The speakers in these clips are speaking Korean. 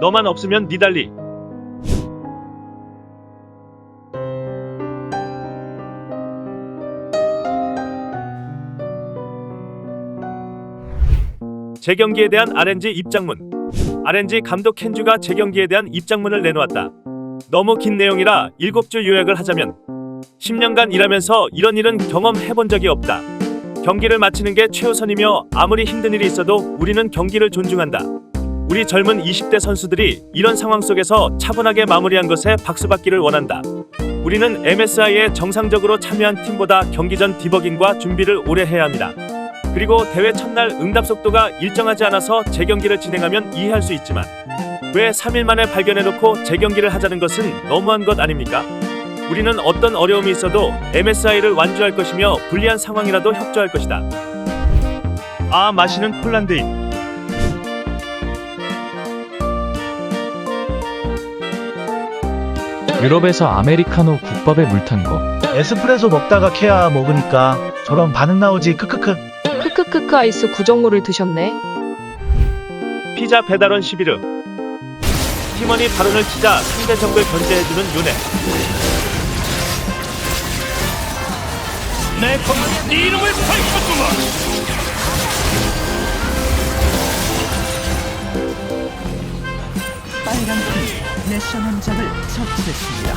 너만 없으면 니달리. 재경기에 대한 RNG 입장문. RNG 감독 켄주가 재경기에 대한 입장문을 내놓았다. 너무 긴 내용이라 일곱 줄 요약을 하자면 10년간 일하면서 이런 일은 경험해본 적이 없다. 경기를 마치는 게 최우선이며 아무리 힘든 일이 있어도 우리는 경기를 존중한다. 우리 젊은 20대 선수들이 이런 상황 속에서 차분하게 마무리한 것에 박수받기를 원한다. 우리는 MSI에 정상적으로 참여한 팀보다 경기 전 디버깅과 준비를 오래 해야 합니다. 그리고 대회 첫날 응답 속도가 일정하지 않아서 재경기를 진행하면 이해할 수 있지만 왜 3일 만에 발견해놓고 재경기를 하자는 것은 너무한 것 아닙니까? 우리는 어떤 어려움이 있어도 MSI를 완주할 것이며 불리한 상황이라도 협조할 것이다. 아 마시는 폴란드인 유럽에서 아메리카노 국밥에 물 탄 거. 에스프레소 먹다가 케아 먹으니까 저런 반응 나오지 크크크 크크크크 아이스 구정물을 드셨네. 피자 배달원 11름 팀원이 발언을 치자 상대 적을 견제해주는 요네 내 검은 네 이름을 밝혔구만. 빨간 팀 내셔 함장을 처치했습니다.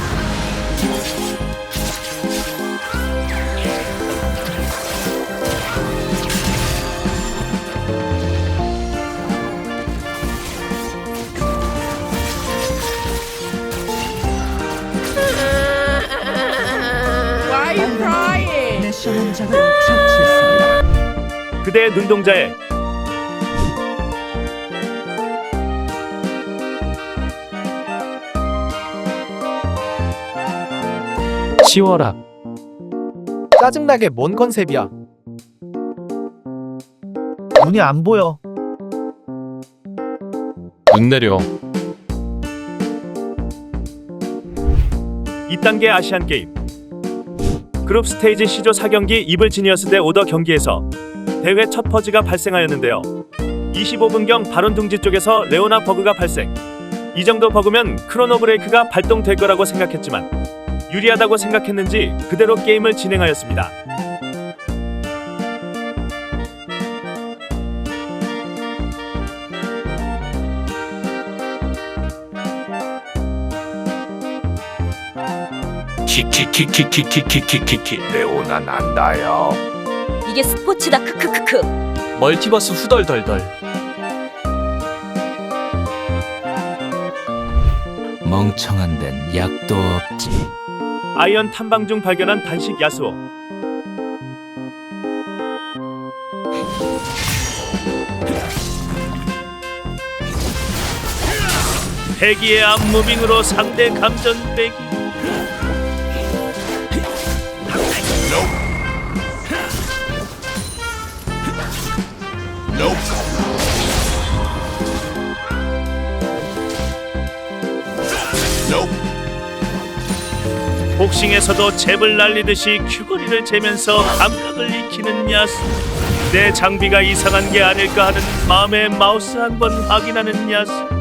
Why are you crying? 내셔 함장을 처치했습니다. 그대의 눈동자에 치워라. 짜증나게 뭔 컨셉이야. 눈이 안 보여 눈 내려. 2단계 아시안 게임 그룹 스테이지 C조 4경기 이블 지니어스 대 오더 경기에서 대회 첫 퍼즈가 발생하였는데요. 25분경 바론 둥지 쪽에서 레오나 버그가 발생. 이 정도 버그면 크로노 브레이크가 발동될 거라고 생각했지만 유리하다고 생각했는지 그대로 게임을 진행하였습니다. 키키키키키키키키키 레오나 난다요. 이게 스포츠다 크크크크. 멀티버스 후덜덜덜 멍청한 데는 약도 없지. 아이언 탐방 중 발견한 단식 야스오. 패기의 앞무빙으로 상대 감전 빼기. 복싱에서도 잽을 날리듯이 큐거리를 재면서 감각을 익히는 야수. 내 장비가 이상한 게 아닐까 하는 마음의 마우스 한번 확인하는 야수.